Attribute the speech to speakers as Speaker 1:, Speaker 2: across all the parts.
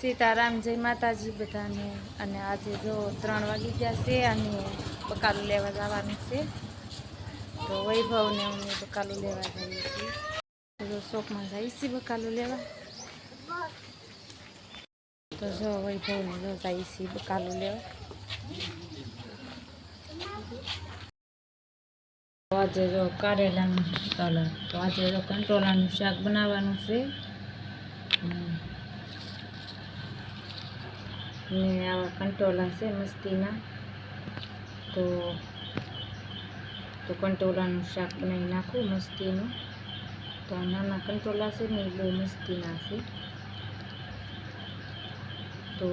Speaker 1: સીતારામ, જય માતાજી બધાને. અને આજે જો ત્રણ વાગી ગયા છે અને બકાલું લેવા જવાનું છે. તો વૈભવને અમે બકાલું લેવા જઈએ છીએ. જો શોપમાં જઈએ છીએ બકાલું લેવા. તો જો વૈભવને જો જઈએ છીએ બકાલું લેવા. આજે જો કારેલાનું કલર તો આજે જો કંટોલાનું શાક બનાવવાનું છે. ને આવા કંટોલા છે મસ્તીના. તો તો કંટોલાનું શાક બનાવી નાખું મસ્તીનું. તો આ નાના કંટોલા છે ને એ બહુ મસ્તીના છે. તો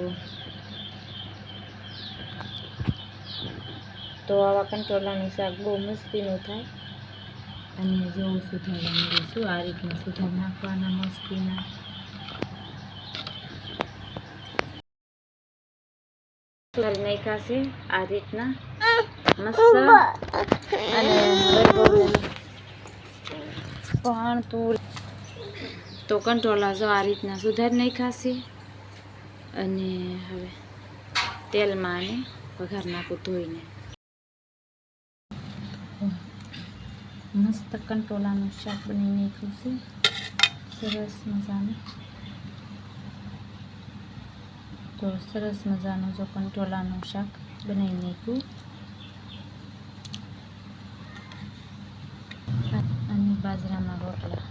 Speaker 1: તો આવા કંટોલાનું શાક બહુ મસ્તીનું થાય. અને જેવું સુધારવાનું રહીશું આ રીતના સુધાર નાખવાના મસ્તીના. સુધારી નાખ્યા છે આ રીતના મસ્ત અને પણ તું તો કંટ્રોલા જો આ રીતના સુધારી નાખ્યા છે અને હવે તેલમાં આને વઘાર નાખું ધોઈને મસ્ત કંટોલાનું શાક બની નાખ્યું છે સરસ મજાનું તો સરસ મજાનું જો કંટોલાનું શાક બનાવી નાખ્યું. અને બાજરાના રોટલા.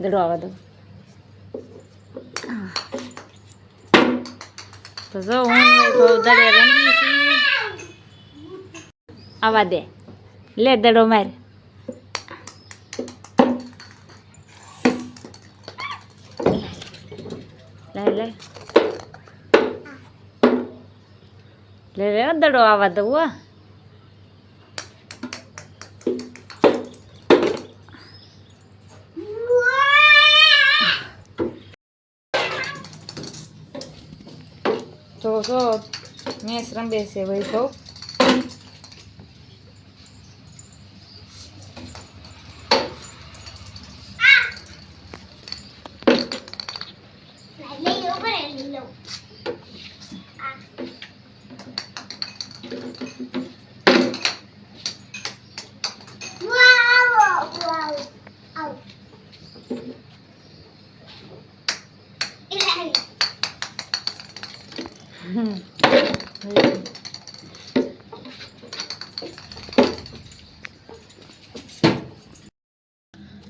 Speaker 1: દડો આવવા દો. તો જો હું તો દડે રંગી છીએ આવા દે. લે દડો માર. લે રે દડો આવવા દઉં હો. તો જો રંબે છે વૈભવ.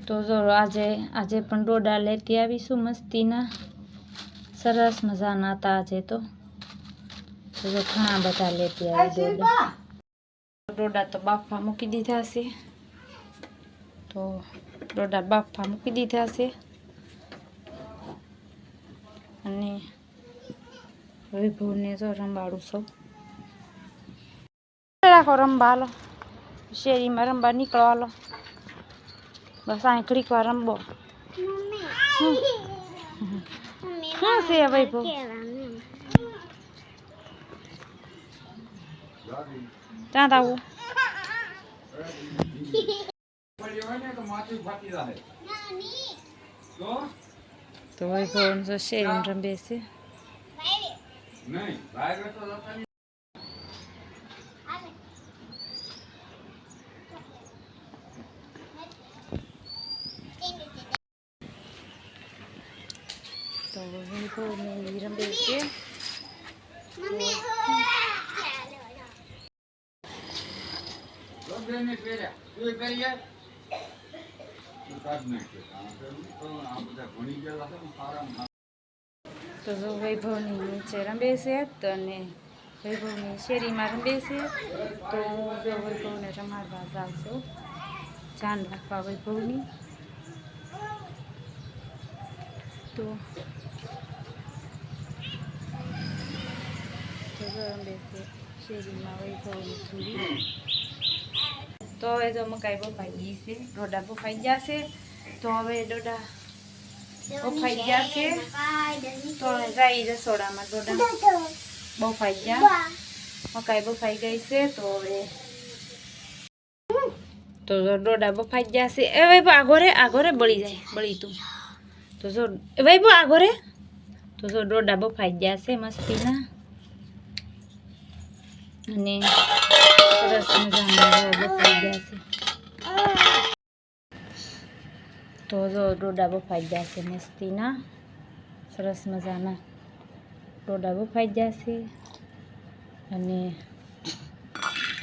Speaker 1: તો જો આજે આજે પણ ડોડા લેતી આવીશું મસ્તીના. સરસ મજાના હતા આજે તો. જો ઘણા બધા લેતી આવી ડોડા. ડોડા તો બાફા મૂકી દીધા છે. તો ડોડા બાફા મૂકી દીધા છે. અને વૈભવને જો રંબાડું સૌ. રાખો રંબા હાલો. શેરીમાં રંબા નીકળો હાલો. બસ ઘડીક વાર રમબો શું છે વૈભવ? ત્યાં આવું તો વૈભવ જો શેરીમાં રમે છે. તો વૈભવને રમે છે તો જો વૈભવની નીચે રમે છે અને વૈભવની શેરીમાં રમે છે તો હું જો વૈભવને રમાડવા જાઉં છું ધ્યાન રાખવા વૈભવની તો તો હવે શેરીમાં વૈભવની છોડી તો હવે મકાઈ બફાઈ ગઈ છે ડોડા બફાઈ ગયા છે તો હવે ડોડા બફાઈ ગયા છે તો હવે જાય રસોડામાં ડોડા બફાઈ ગયા મકાઈ બફાઈ ગઈ છે તો હવે તો ડોડા બફાઈ ગયા છે એ ભાઈ આગોરે આગોરે બળી જાય બળી તું તો જો ભાઈ તો જો ડોડા બફાઈ ગયા છે મસ્તીના અને સરસ મજાના બફાઈ છે. તો જો ડોડા બફાઈ ગયા છે મસ્તીના. સરસ મજાના ડોડા બફાઈ ગયા છે. અને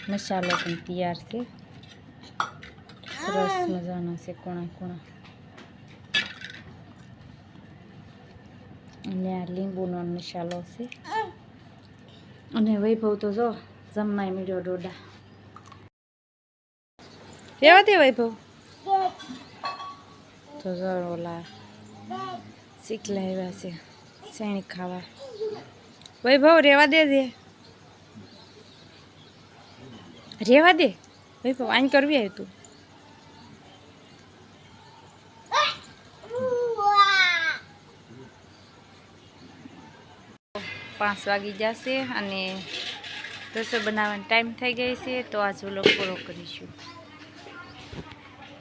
Speaker 1: મસાલો પણ તૈયાર છે. સરસ મજાના છે કોણા કોણા. અને આ લીંબુનો મસાલો છે. અને વૈભવ તો જો જમવાય મળ્યો ડોડા. રેવા દે વૈભવ. તો ઓલા શીખલા આવ્યા છે શેણી ખાવા. વૈભવ રેવા દે દે. રેવા દે. વૈભવ આઈ કરવી આવ્યું તું. પાંચ વાગી જશે અને રસોઈ બનાવવાનો ટાઈમ થઈ ગઈ છે તો આજ વ્લોગ પૂરો કરીશું.